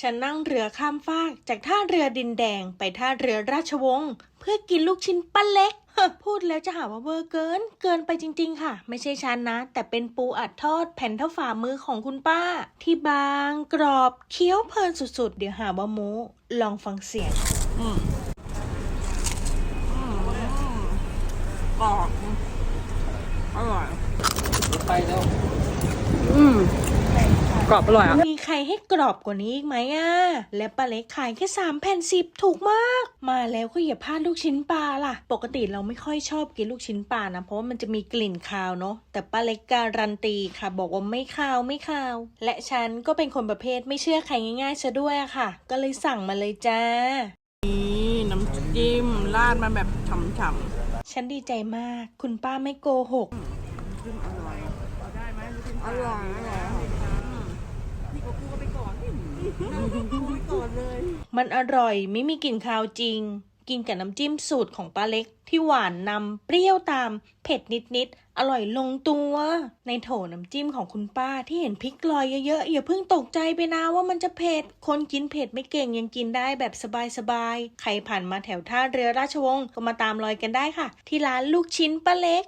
ฉันนั่งเรือข้ามฟากจากท่าเรือดินแดงไปท่าเรือราชวงศ์เพื่อกินลูกชิ้นป้าเล็กเฮ้อพูดแล้วจะหาว่าเวอร์เกิน เกินไปจริง ๆ ค่ะ ไม่ใช่ฉันนะ แต่เป็นปูอัดทอดแผ่นเท่าฝ่ามือของคุณป้า ที่บางกรอบเคี้ยวเพลินสุดๆ เดี๋ยวหาว่าโมลองฟังเสียง อืมอืมกรอบอร่อยไปแล้ว อืม กรอบอร่อยอะ มีใครให้กรอบกว่านี้อีกไหมอะ และปลาเล็กขายแค่สามแผ่นสิบถูกมาก มาแล้วก็อย่าพลาดลูกชิ้นปลาล่ะ ปกติเราไม่ค่อยชอบกินลูกชิ้นปลานะ เพราะว่ามันจะมีกลิ่นคาวเนาะ แต่ป้าเล็กการันตีค่ะ บอกว่าไม่คาวไม่คาว และฉันก็เป็นคนประเภทไม่เชื่อใครง่ายๆซะด้วยอะค่ะ ก็เลยสั่งมาเลยจ้า นี่น้ำจิ้มราดมาแบบฉ่ำฉันดีใจมาก คุณป้าไม่โกหกๆจิ้มอร่อยได้ไหมอร่อย มันอร่อยไม่มีกลิ่นคาวจริง กินกับน้ำจิ้มสูตรของป้าเล็ก ที่หวานนำเปรี้ยวตาม เผ็ดนิดๆ อร่อยลงตัว ในโถน้ำจิ้มของคุณป้าที่เห็นพริกลอยเยอะๆ อย่าเพิ่งตกใจไปนะว่ามันจะเผ็ด คนกินเผ็ดไม่เก่งยังกินได้แบบสบายๆ ใครผ่านมาแถวท่าเรือราชวงศ์ก็มาตามรอยกันได้ค่ะ ที่ร้านลูกชิ้นป้าเล็ก